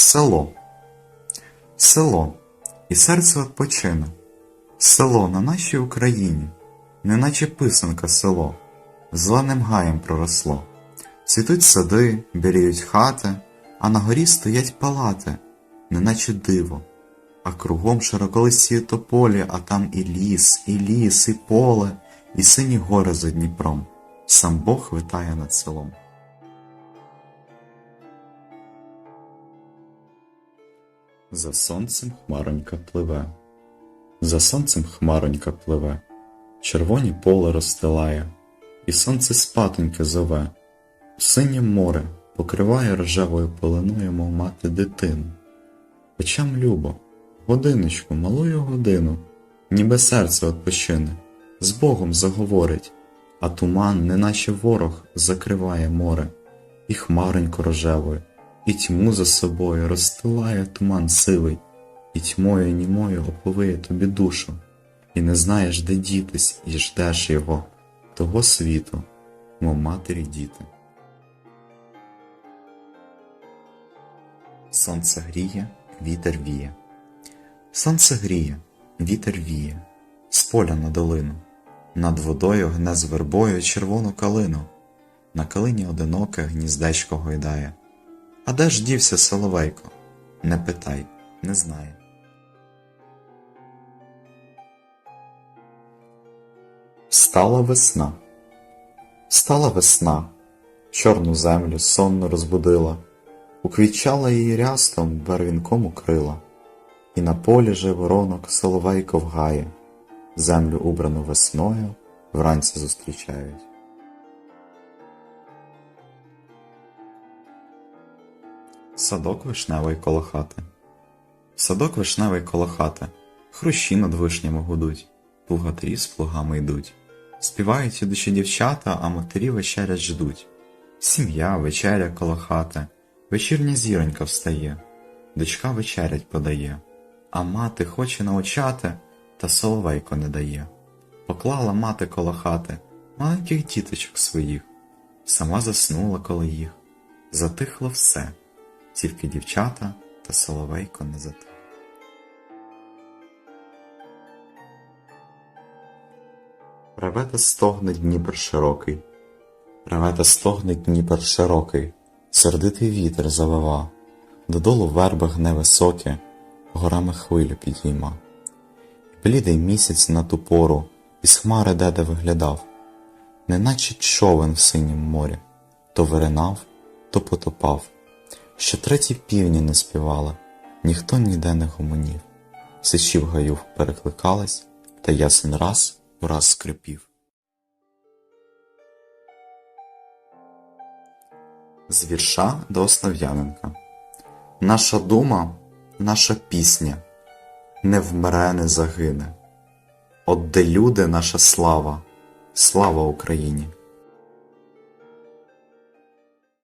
Село. Село. І серце відпочине. Село на нашій Україні, неначе писанка село, зеленим гаєм проросло. Цвітуть сади, біліють хати, а на горі стоять палати, неначе диво. А кругом широколисі тополі, а там і ліс, і ліс, і поле, і сині гори за Дніпром. Сам Бог витає над селом. За сонцем хмаронька пливе, за сонцем хмаронька пливе, червоні поле розстилає, і сонце спатоньке зове, синє море покриває рожевою пеленою, мов мати дитину. Очам любо, годиночку, малую годину, ніби серце відпочине, з Богом заговорить, а туман, неначе ворог, закриває море, і хмаронько рожевою, і тьму за собою розстилає туман сивий, і тьмою німою оповиє тобі душу, і не знаєш, де дітись, і ждеш його, того світу, мов матері діти. Сонце гріє, вітер віє. Сонце гріє, вітер віє, з поля на долину. Над водою гне з вербою червону калину. На калині одиноке гніздечко гойдає. А де ж дівся соловейко? Не питай, не знає. Стала весна. Стала весна, чорну землю сонно розбудила, уквічала її рястом, барвінком укрила, і на полі же воронок соловейко вгає, землю убрану весною вранці зустрічають. Садок вишневий коло хати. Садок вишневий коло хати, хрущі над вишнями гудуть, плугатарі з плугами йдуть. Співають ідучі дівчата, а матері вечерять ждуть. Сім'я, вечеря коло хати, вечірня зіронька встає, дочка вечерять подає, а мати хоче научати, та соловейко не дає. Поклала мати коло хати. Маленьких діточок своїх, сама заснула коло їх, затихло все, тільки дівчата та соловейко не затих. Реве та стогне Дніпр широкий, реве та стогне Дніпр широкий, сердитий вітер завива, додолу верби гне високе, горами хвилю підійма. Блідий місяць на ту пору із хмари деде виглядав, неначе човен в синім морі, то виринав, то потопав. Ще треті півні не співали, ніхто ніде не гомонів. Сичі в гаю перекликались, та ясен раз враз скрипів. З вірша до Основ'яненка Наша дума, наша пісня не вмре, не загине. От де люди наша слава, слава Україні!